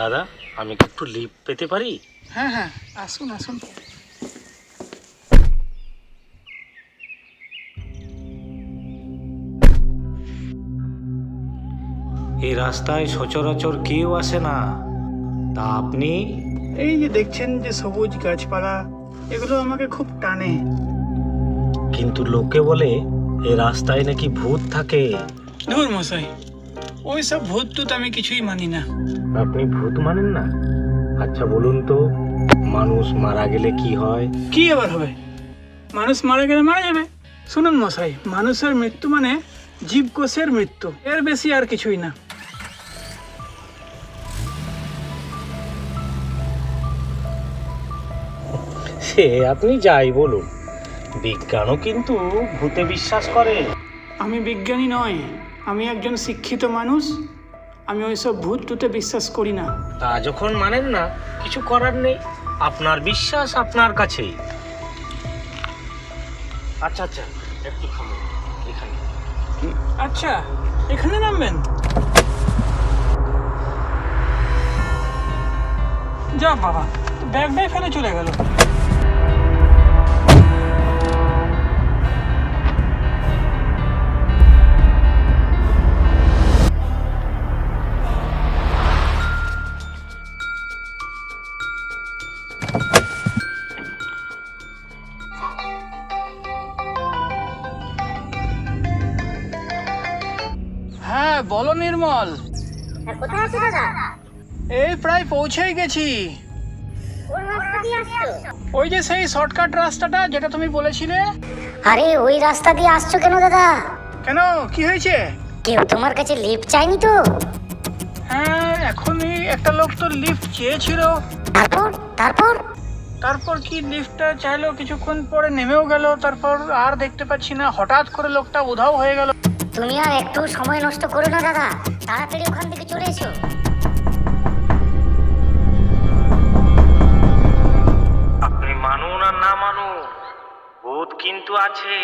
দাদা আমি কি একটু লিভ পেতে পারি? হ্যাঁ হ্যাঁ আসুন আসুন। এই রাস্তায় সচরাচর কেউ আসে না। তা আপনি? এই যে দেখছেন যে সবুজ গাছপালা এগুলো আমাকে খুব টানে। কিন্তু লোকে বলে এই রাস্তায় নাকি ভূত থাকে। ধুর মশাই ওই সব ভূত টুত আমি কিছুই মানি না। আপনি ভূত মানেন না? আচ্ছা বলুন তো মানুষ মারা গেলে কি হয়? কি আবার হবে? মানুষ মারা গেলে মারা যাবে। শুনুন মশাই মানুষের মৃত্যু মানে জীবকোষের মৃত্যু। এর বেশি আর কিছুই না। সে আপনি যাই বলুন। বিজ্ঞানও কিন্তু ভূতে বিশ্বাস করে। আমি বিজ্ঞানী নয়। আমি একজন শিক্ষিত মানুষ আমি ওইসব ভূত টুতে বিশ্বাস করি না। তা যখন মানেন না কিছু করার নেই। আপনার বিশ্বাস আপনার কাছেই। আচ্ছা আচ্ছা একটু থামুন এখানে। আচ্ছা এখানে নামবেন। যা বাবা ব্যাগটাই ফেলে চলে গেল। হ্যাঁ বলো নির্মল। হ্যাঁ, কোথায় আছো দাদা? এই প্রায় পৌঁছেই গেছি। কোন রাস্তা দিয়ে আসছো? ওই যে সেই শর্টকাট রাস্তাটা যেটা তুমি বলেছিলে? আরে ওই রাস্তা দিয়ে আসছো কেন দাদা? কেন? কি হয়েছে? কেউ তোমার কাছে লিফট চাইনি তো? হ্যাঁ এখনই একটা লোক তো লিফট চেয়েছিল। তারপর? তারপর? তারপর কি লিফটটা চাইলো? কিছুক্ষণ পরে নেমেও গেল। তারপর আর দেখতে পাচ্ছি না। হঠাৎ করে লোকটা উধাও হয়ে গেল। তুমি আর একটু সময় নষ্ট করো না, দাদা। তাড়াতাড়ি ওখান থেকে চলে এসো। আপনি মানুন আর না মানুন, ভূত কিন্তু আছে।